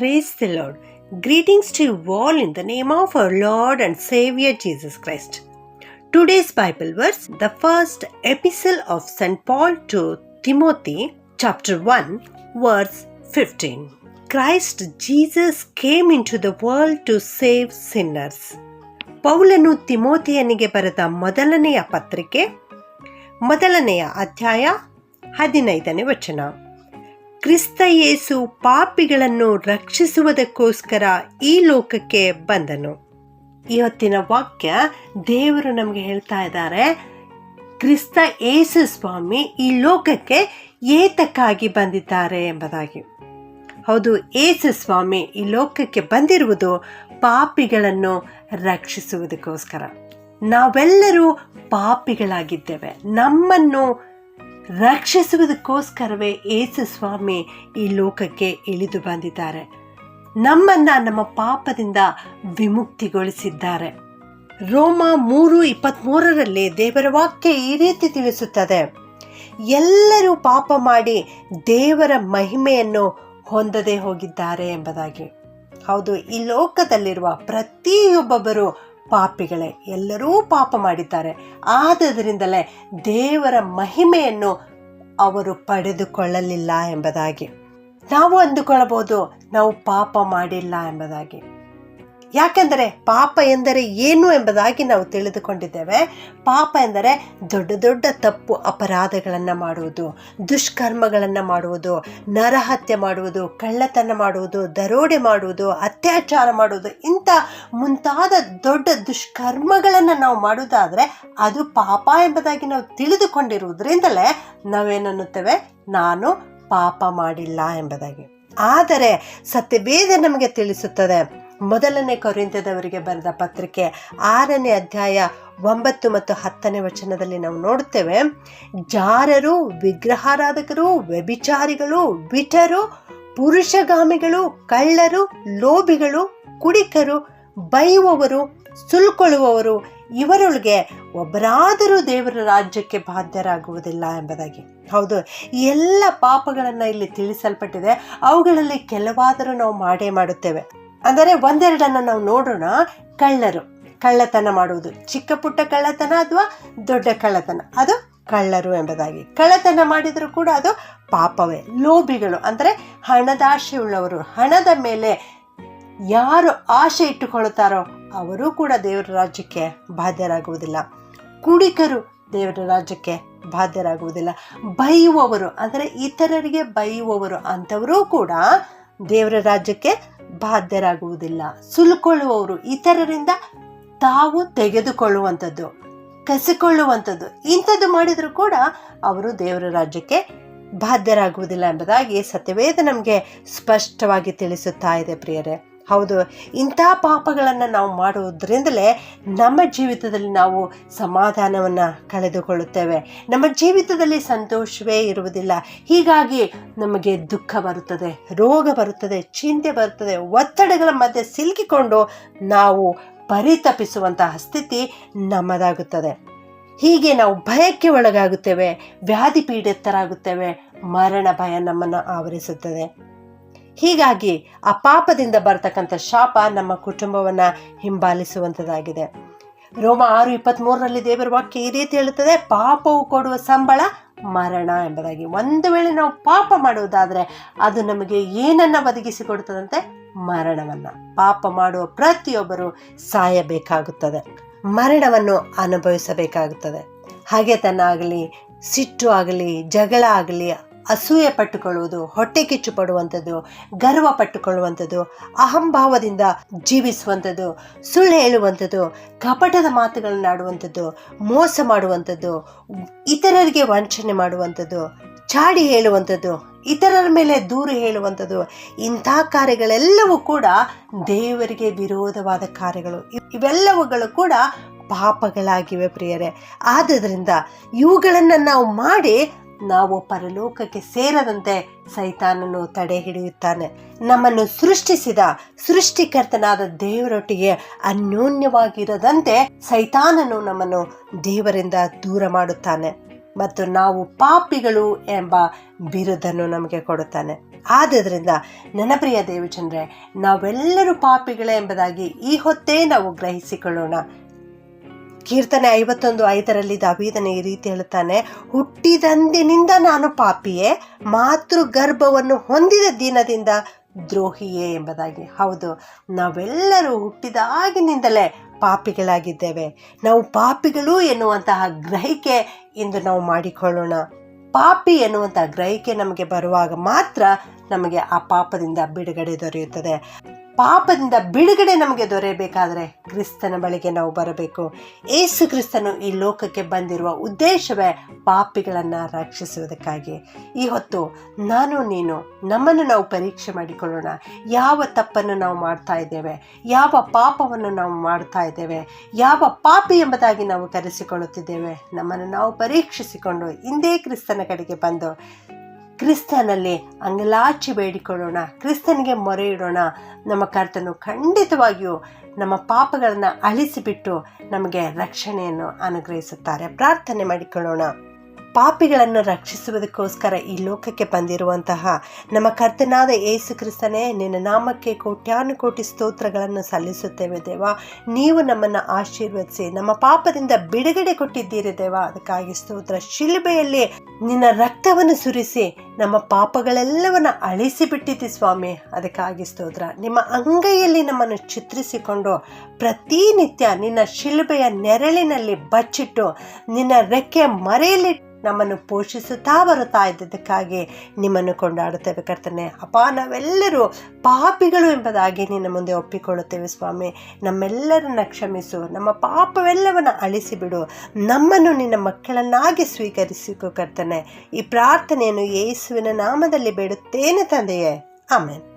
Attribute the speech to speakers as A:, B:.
A: Praise the Lord. Greetings to you all in the name of our Lord and Savior Jesus Christ. Today's Bible verse, the first epistle of St. Paul to Timothy, chapter 1, verse 15. Christ Jesus came into the world to save sinners ಪೌಲನು ತಿಮೋತಿಯನಿಗೆ ಬರೆದ ಮೊದಲನೆಯ ಪತ್ರಿಕೆ ಮೊದಲನೆಯ ಅಧ್ಯಾಯ ಹದಿನೈದನೇ ವಚನ ಕ್ರಿಸ್ತ ಏಸು ಪಾಪಿಗಳನ್ನು ರಕ್ಷಿಸುವುದಕ್ಕೋಸ್ಕರ ಈ ಲೋಕಕ್ಕೆ ಬಂದನು ಇವತ್ತಿನ ವಾಕ್ಯ ದೇವರು ನಮಗೆ ಹೇಳ್ತಾ ಇದ್ದಾರೆ ಕ್ರಿಸ್ತ ಯೇಸು ಸ್ವಾಮಿ ಈ ಲೋಕಕ್ಕೆ ಏತಕ್ಕಾಗಿ ಬಂದಿದ್ದಾರೆ ಎಂಬುದಾಗಿ ಹೌದು ಯೇಸು ಸ್ವಾಮಿ ಈ ಲೋಕಕ್ಕೆ ಬಂದಿರುವುದು ಪಾಪಿಗಳನ್ನು ರಕ್ಷಿಸುವುದಕ್ಕೋಸ್ಕರ ನಾವೆಲ್ಲರೂ ಪಾಪಿಗಳಾಗಿದ್ದೇವೆ ನಮ್ಮನ್ನು ರಕ್ಷಿಸುವುದಕ್ಕೋಸ್ಕರವೇ ಏಸು ಸ್ವಾಮಿ ಈ ಲೋಕಕ್ಕೆ ಇಳಿದು ಬಂದಿದ್ದಾರೆ ನಮ್ಮನ್ನ ನಮ್ಮ ಪಾಪದಿಂದ ವಿಮುಕ್ತಿಗೊಳಿಸಿದ್ದಾರೆ ರೋಮ ಮೂರು ಮೂರರಲ್ಲಿ ದೇವರ ವಾಕ್ಯ ಈ ರೀತಿ ತಿಳಿಸುತ್ತದೆ ಎಲ್ಲರೂ ಪಾಪ ಮಾಡಿ ದೇವರ ಮಹಿಮೆಯನ್ನು ಹೊಂದದೇ ಹೋಗಿದ್ದಾರೆ ಎಂಬುದಾಗಿ ಹೌದು ಈ ಲೋಕದಲ್ಲಿರುವ ಪ್ರತಿಯೊಬ್ಬೊಬ್ಬರು ಪಾಪಿಗಳೇ ಎಲ್ಲರೂ ಪಾಪ ಮಾಡಿದ್ದಾರೆ ಆದ್ದರಿಂದಲೇ ದೇವರ ಮಹಿಮೆಯನ್ನು ಅವರು ಪಡೆದುಕೊಳ್ಳಲಿಲ್ಲ ಎಂಬುದಾಗಿ ನಾವು ಅಂದುಕೊಳ್ಳಬಹುದು ನಾವು ಪಾಪ ಮಾಡಿಲ್ಲ ಎಂಬುದಾಗಿ ಯಾಕೆಂದರೆ ಪಾಪ ಎಂದರೆ ಏನು ಎಂಬುದಾಗಿ ನಾವು ತಿಳಿದುಕೊಂಡಿದ್ದೇವೆ ಪಾಪ ಎಂದರೆ ದೊಡ್ಡ ದೊಡ್ಡ ತಪ್ಪು ಅಪರಾಧಗಳನ್ನು ಮಾಡುವುದು ದುಷ್ಕರ್ಮಗಳನ್ನು ಮಾಡುವುದು ನರಹತ್ಯೆ ಮಾಡುವುದು ಕಳ್ಳತನ ಮಾಡುವುದು ದರೋಡೆ ಮಾಡುವುದು ಅತ್ಯಾಚಾರ ಮಾಡುವುದು ಇಂಥ ಮುಂತಾದ ದೊಡ್ಡ ದುಷ್ಕರ್ಮಗಳನ್ನು ನಾವು ಮಾಡುವುದಾದರೆ ಅದು ಪಾಪ ಎಂಬುದಾಗಿ ನಾವು ತಿಳಿದುಕೊಂಡಿರುವುದರಿಂದಲೇ ನಾವೇನನ್ನುತ್ತೇವೆ ನಾನು ಪಾಪ ಮಾಡಿಲ್ಲ ಎಂಬುದಾಗಿ ಆದರೆ ಸತ್ಯವೇದ ನಮಗೆ ತಿಳಿಸುತ್ತದೆ ಮೊದಲನೇ ಕೊರಿಂತದವರಿಗೆ ಬರೆದ ಪತ್ರಿಕೆ ಆರನೇ ಅಧ್ಯಾಯ ಒಂಬತ್ತು ಮತ್ತು ಹತ್ತನೇ ವಚನದಲ್ಲಿ ನಾವು ನೋಡ್ತೇವೆ ಜಾರರು ವಿಗ್ರಹಾರಾಧಕರು ವ್ಯಭಿಚಾರಿಗಳು ಬಿಟರು ಪುರುಷಗಾಮಿಗಳು ಕಳ್ಳರು ಲೋಭಿಗಳು ಕುಡಿಕರು ಬೈಯುವವರು ಸುಲ್ಕೊಳ್ಳುವವರು ಇವರೊಳಗೆ ಒಬ್ಬರಾದರೂ ದೇವರ ರಾಜ್ಯಕ್ಕೆ ಬಾಧ್ಯರಾಗುವುದಿಲ್ಲ ಎಂಬುದಾಗಿ ಹೌದು ಈ ಎಲ್ಲ ಪಾಪಗಳನ್ನು ಇಲ್ಲಿ ತಿಳಿಸಲ್ಪಟ್ಟಿದೆ ಅವುಗಳಲ್ಲಿ ಕೆಲವಾದರೂ ನಾವು ಮಾಡೇ ಮಾಡುತ್ತೇವೆ ಅಂದರೆ ಒಂದೆರಡನ್ನು ನಾವು ನೋಡೋಣ ಕಳ್ಳರು ಕಳ್ಳತನ ಮಾಡುವುದು ಚಿಕ್ಕ ಪುಟ್ಟ ಕಳ್ಳತನ ಅಥವಾ ದೊಡ್ಡ ಕಳ್ಳತನ ಅದು ಕಳ್ಳರು ಎಂಬುದಾಗಿ ಕಳ್ಳತನ ಮಾಡಿದರೂ ಕೂಡ ಅದು ಪಾಪವೇ ಲೋಭಿಗಳು ಅಂದರೆ ಉಳ್ಳವರು ಹಣದ ಮೇಲೆ ಯಾರು ಆಶೆ ಇಟ್ಟುಕೊಳ್ಳುತ್ತಾರೋ ಅವರೂ ಕೂಡ ದೇವರ ರಾಜ್ಯಕ್ಕೆ ಬಾಧ್ಯರಾಗುವುದಿಲ್ಲ ಕುಡಿಕರು ದೇವರ ರಾಜ್ಯಕ್ಕೆ ಬಾಧ್ಯರಾಗುವುದಿಲ್ಲ ಬೈಯುವವರು ಅಂದರೆ ಇತರರಿಗೆ ಬೈಯುವವರು ಅಂಥವರೂ ಕೂಡ ದೇವರ ರಾಜ್ಯಕ್ಕೆ ಬಾಧ್ಯರಾಗುವುದಿಲ್ಲ ಸುಲುಕೊಳ್ಳುವವರು ಇತರರಿಂದ ತಾವು ತೆಗೆದುಕೊಳ್ಳುವಂಥದ್ದು ಕಸಿಕೊಳ್ಳುವಂಥದ್ದು ಇಂಥದ್ದು ಮಾಡಿದರೂ ಕೂಡ ಅವರು ದೇವರ ರಾಜ್ಯಕ್ಕೆ ಬಾಧ್ಯರಾಗುವುದಿಲ್ಲ ಎಂಬುದಾಗಿ ಸತ್ಯವೇದ ನಮಗೆ ಸ್ಪಷ್ಟವಾಗಿ ತಿಳಿಸುತ್ತಾ ಇದೆ ಪ್ರಿಯರೇ ಹೌದು ಇಂಥ ಪಾಪಗಳನ್ನು ನಾವು ಮಾಡುವುದರಿಂದಲೇ ನಮ್ಮ ಜೀವಿತದಲ್ಲಿ ನಾವು ಸಮಾಧಾನವನ್ನು ಕಳೆದುಕೊಳ್ಳುತ್ತೇವೆ ನಮ್ಮ ಜೀವಿತದಲ್ಲಿ ಸಂತೋಷವೇ ಇರುವುದಿಲ್ಲ ಹೀಗಾಗಿ ನಮಗೆ ದುಃಖ ಬರುತ್ತದೆ ರೋಗ ಬರುತ್ತದೆ ಚಿಂತೆ ಬರುತ್ತದೆ ಒತ್ತಡಗಳ ಮಧ್ಯೆ ಸಿಲುಕಿಕೊಂಡು ನಾವು ಪರಿತಪಿಸುವಂತಹ ಸ್ಥಿತಿ ನಮ್ಮದಾಗುತ್ತದೆ ಹೀಗೆ ನಾವು ಭಯಕ್ಕೆ ಒಳಗಾಗುತ್ತೇವೆ ವ್ಯಾಧಿ ಪೀಡಿತರಾಗುತ್ತೇವೆ ಮರಣ ಭಯ ನಮ್ಮನ್ನು ಆವರಿಸುತ್ತದೆ ಹೀಗಾಗಿ ಆ ಪಾಪದಿಂದ ಬರ್ತಕ್ಕಂಥ ಶಾಪ ನಮ್ಮ ಕುಟುಂಬವನ್ನು ಹಿಂಬಾಲಿಸುವಂಥದ್ದಾಗಿದೆ ರೋಮ ಆರು ಇಪ್ಪತ್ತ್ಮೂರರಲ್ಲಿ ದೇವರ ವಾಕ್ಯ ಈ ರೀತಿ ಹೇಳುತ್ತದೆ ಪಾಪವು ಕೊಡುವ ಸಂಬಳ ಮರಣ ಎಂಬುದಾಗಿ ಒಂದು ವೇಳೆ ನಾವು ಪಾಪ ಮಾಡುವುದಾದರೆ ಅದು ನಮಗೆ ಏನನ್ನು ಒದಗಿಸಿಕೊಡ್ತದಂತೆ ಮರಣವನ್ನು ಪಾಪ ಮಾಡುವ ಪ್ರತಿಯೊಬ್ಬರು ಸಾಯಬೇಕಾಗುತ್ತದೆ ಮರಣವನ್ನು ಅನುಭವಿಸಬೇಕಾಗುತ್ತದೆ ಹಾಗೆ ತನ್ನ ಆಗಲಿ ಸಿಟ್ಟು ಆಗಲಿ ಜಗಳ ಆಗಲಿ ಅಸೂಯೆ ಪಟ್ಟುಕೊಳ್ಳುವುದು ಹೊಟ್ಟೆ ಕಿಚ್ಚು ಪಡುವಂಥದ್ದು ಗರ್ವ ಪಟ್ಟುಕೊಳ್ಳುವಂಥದ್ದು ಅಹಂಭಾವದಿಂದ ಜೀವಿಸುವಂಥದ್ದು ಸುಳ್ಳು ಹೇಳುವಂಥದ್ದು ಕಪಟದ ಮಾತುಗಳನ್ನಾಡುವಂಥದ್ದು ಮೋಸ ಮಾಡುವಂಥದ್ದು ಇತರರಿಗೆ ವಂಚನೆ ಮಾಡುವಂಥದ್ದು ಚಾಡಿ ಹೇಳುವಂಥದ್ದು ಇತರರ ಮೇಲೆ ದೂರು ಹೇಳುವಂಥದ್ದು ಇಂಥ ಕಾರ್ಯಗಳೆಲ್ಲವೂ ಕೂಡ ದೇವರಿಗೆ ವಿರೋಧವಾದ ಕಾರ್ಯಗಳು ಇವೆಲ್ಲವುಗಳು ಕೂಡ ಪಾಪಗಳಾಗಿವೆ ಪ್ರಿಯರೇ ಆದ್ದರಿಂದ ಇವುಗಳನ್ನು ನಾವು ಮಾಡಿ ನಾವು ಪರಲೋಕಕ್ಕೆ ಸೇರದಂತೆ ಸೈತಾನನು ತಡೆ ಹಿಡಿಯುತ್ತಾನೆ ನಮ್ಮನ್ನು ಸೃಷ್ಟಿಸಿದ ಸೃಷ್ಟಿಕರ್ತನಾದ ದೇವರೊಟ್ಟಿಗೆ ಅನ್ಯೋನ್ಯವಾಗಿರದಂತೆ ಸೈತಾನನು ನಮ್ಮನ್ನು ದೇವರಿಂದ ದೂರ ಮಾಡುತ್ತಾನೆ ಮತ್ತು ನಾವು ಪಾಪಿಗಳು ಎಂಬ ಬಿರುದನ್ನು ನಮಗೆ ಕೊಡುತ್ತಾನೆ ಆದ್ದರಿಂದ ಪ್ರಿಯ ದೇವಚಂದ್ರೆ ನಾವೆಲ್ಲರೂ ಪಾಪಿಗಳೇ ಎಂಬುದಾಗಿ ಈ ಹೊತ್ತೇ ನಾವು ಗ್ರಹಿಸಿಕೊಳ್ಳೋಣ ಕೀರ್ತನೆ ಐವತ್ತೊಂದು ಐದರಲ್ಲಿ ದಾವಿದನೆ ಈ ರೀತಿ ಹೇಳ್ತಾನೆ ಹುಟ್ಟಿದಂದಿನಿಂದ ನಾನು ಪಾಪಿಯೇ ಮಾತೃ ಗರ್ಭವನ್ನು ಹೊಂದಿದ ದಿನದಿಂದ ದ್ರೋಹಿಯೇ ಎಂಬುದಾಗಿ ಹೌದು ನಾವೆಲ್ಲರೂ ಹುಟ್ಟಿದಾಗಿನಿಂದಲೇ ಪಾಪಿಗಳಾಗಿದ್ದೇವೆ ನಾವು ಪಾಪಿಗಳು ಎನ್ನುವಂತಹ ಗ್ರಹಿಕೆ ಎಂದು ನಾವು ಮಾಡಿಕೊಳ್ಳೋಣ ಪಾಪಿ ಎನ್ನುವಂತಹ ಗ್ರಹಿಕೆ ನಮಗೆ ಬರುವಾಗ ಮಾತ್ರ ನಮಗೆ ಆ ಪಾಪದಿಂದ ಬಿಡುಗಡೆ ದೊರೆಯುತ್ತದೆ ಪಾಪದಿಂದ ಬಿಡುಗಡೆ ನಮಗೆ ದೊರೆಯಬೇಕಾದರೆ ಕ್ರಿಸ್ತನ ಬಳಿಗೆ ನಾವು ಬರಬೇಕು ಏಸು ಕ್ರಿಸ್ತನು ಈ ಲೋಕಕ್ಕೆ ಬಂದಿರುವ ಉದ್ದೇಶವೇ ಪಾಪಿಗಳನ್ನು ರಕ್ಷಿಸುವುದಕ್ಕಾಗಿ ಈ ಹೊತ್ತು ನಾನು ನೀನು ನಮ್ಮನ್ನು ನಾವು ಪರೀಕ್ಷೆ ಮಾಡಿಕೊಳ್ಳೋಣ ಯಾವ ತಪ್ಪನ್ನು ನಾವು ಮಾಡ್ತಾ ಇದ್ದೇವೆ ಯಾವ ಪಾಪವನ್ನು ನಾವು ಮಾಡ್ತಾ ಇದ್ದೇವೆ ಯಾವ ಪಾಪಿ ಎಂಬುದಾಗಿ ನಾವು ಕರೆಸಿಕೊಳ್ಳುತ್ತಿದ್ದೇವೆ ನಮ್ಮನ್ನು ನಾವು ಪರೀಕ್ಷಿಸಿಕೊಂಡು ಹಿಂದೆ ಕ್ರಿಸ್ತನ ಕಡೆಗೆ ಬಂದು ಕ್ರಿಸ್ತನಲ್ಲಿ ಅಂಗಲಾಚಿ ಬೇಡಿಕೊಳ್ಳೋಣ ಕ್ರಿಸ್ತನಿಗೆ ಮೊರೆ ಇಡೋಣ ನಮ್ಮ ಕರ್ತನು ಖಂಡಿತವಾಗಿಯೂ ನಮ್ಮ ಪಾಪಗಳನ್ನು ಅಳಿಸಿಬಿಟ್ಟು ನಮಗೆ ರಕ್ಷಣೆಯನ್ನು ಅನುಗ್ರಹಿಸುತ್ತಾರೆ ಪ್ರಾರ್ಥನೆ ಮಾಡಿಕೊಳ್ಳೋಣ ಪಾಪಿಗಳನ್ನು ರಕ್ಷಿಸುವುದಕ್ಕೋಸ್ಕರ ಈ ಲೋಕಕ್ಕೆ ಬಂದಿರುವಂತಹ ನಮ್ಮ ಕರ್ತನಾದ ಏಸು ಕ್ರಿಸ್ತನೇ ನಿನ್ನ ನಾಮಕ್ಕೆ ಕೋಟಿ ಸ್ತೋತ್ರಗಳನ್ನು ಸಲ್ಲಿಸುತ್ತೇವೆ ದೇವ ನೀವು ನಮ್ಮನ್ನು ಆಶೀರ್ವದಿಸಿ ನಮ್ಮ ಪಾಪದಿಂದ ಬಿಡುಗಡೆ ಕೊಟ್ಟಿದ್ದೀರಿ ದೇವ ಅದಕ್ಕಾಗಿ ಸ್ತೋತ್ರ ಶಿಲುಬೆಯಲ್ಲಿ ನಿನ್ನ ರಕ್ತವನ್ನು ಸುರಿಸಿ ನಮ್ಮ ಪಾಪಗಳೆಲ್ಲವನ್ನು ಅಳಿಸಿಬಿಟ್ಟಿದ್ದಿ ಸ್ವಾಮಿ ಅದಕ್ಕಾಗಿ ಸ್ತೋತ್ರ ನಿಮ್ಮ ಅಂಗೈಯಲ್ಲಿ ನಮ್ಮನ್ನು ಚಿತ್ರಿಸಿಕೊಂಡು ಪ್ರತಿನಿತ್ಯ ನಿನ್ನ ಶಿಲುಬೆಯ ನೆರಳಿನಲ್ಲಿ ಬಚ್ಚಿಟ್ಟು ನಿನ್ನ ರೆಕ್ಕೆ ಮರೆಯಲ್ಲಿ ನಮ್ಮನ್ನು ಪೋಷಿಸುತ್ತಾ ಬರುತ್ತಾ ಇದ್ದದಕ್ಕಾಗಿ ನಿಮ್ಮನ್ನು ಕೊಂಡಾಡುತ್ತೇವೆ ಕರ್ತನೆ ಅಪ್ಪ ನಾವೆಲ್ಲರೂ ಪಾಪಿಗಳು ಎಂಬುದಾಗಿ ನಿನ್ನ ಮುಂದೆ ಒಪ್ಪಿಕೊಳ್ಳುತ್ತೇವೆ ಸ್ವಾಮಿ ನಮ್ಮೆಲ್ಲರನ್ನ ಕ್ಷಮಿಸು ನಮ್ಮ ಪಾಪವೆಲ್ಲವನ್ನು ಅಳಿಸಿಬಿಡು ನಮ್ಮನ್ನು ನಿನ್ನ ಮಕ್ಕಳನ್ನಾಗಿ ಸ್ವೀಕರಿಸಿಕೊ ಕರ್ತನೆ ಈ ಪ್ರಾರ್ಥನೆಯನ್ನು ಯೇಸುವಿನ ನಾಮದಲ್ಲಿ ಬೇಡುತ್ತೇನೆ ತಂದೆಯೇ ಆಮೇಲೆ